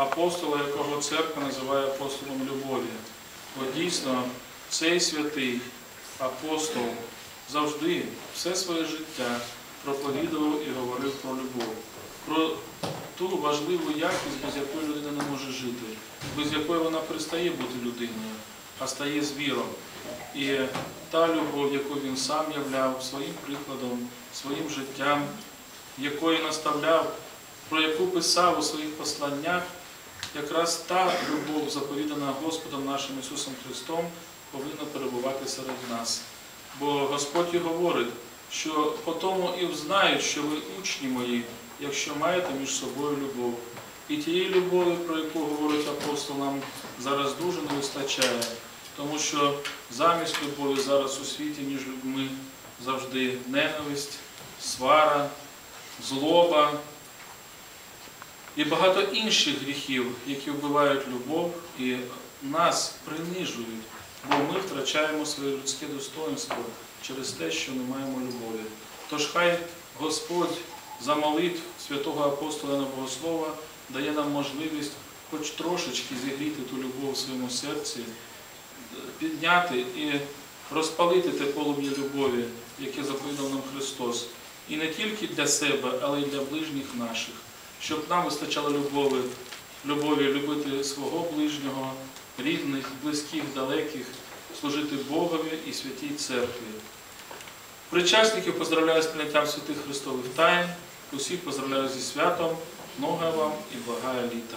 апостола, якого церква називає апостолом любові. Бо дійсно цей святий апостол завжди все своє життя проповідував і говорив про любов, про ту важливу якість, без якої людина не може жити, без якої вона перестає бути людиною, а стає звіром. І та любов, яку він сам являв своїм прикладом, своїм життям, якою наставляв, про яку писав у своїх посланнях, якраз та любов, заповідана Господом нашим Ісусом Христом, повинна перебувати серед нас. Бо Господь і говорить, що по тому і взнають, що ви учні мої, якщо маєте між собою любов. І тієї любові, про яку говорить апостол, нам зараз дуже не вистачає, тому що замість любові зараз у світі між людьми завжди ненависть, свара, злоба і багато інших гріхів, які вбивають любов і нас принижують, бо ми втрачаємо своє людське достоинство через те, що не маємо любові. Тож хай Господь за молитв святого апостола на Богослова дає нам можливість хоч трошечки зігріти ту любов у своєму серці, підняти і розпалити те полум'я любові, яке заповідав нам Христос. І не тільки для себе, але й для ближніх наших, щоб нам вистачало любові, любові любити свого ближнього, рідних, близьких, далеких, служити Богові і святій церкві. Причасників поздравляю з прийняттям святих Христових тайн, усіх поздравляю зі святом, много вам і благая літа.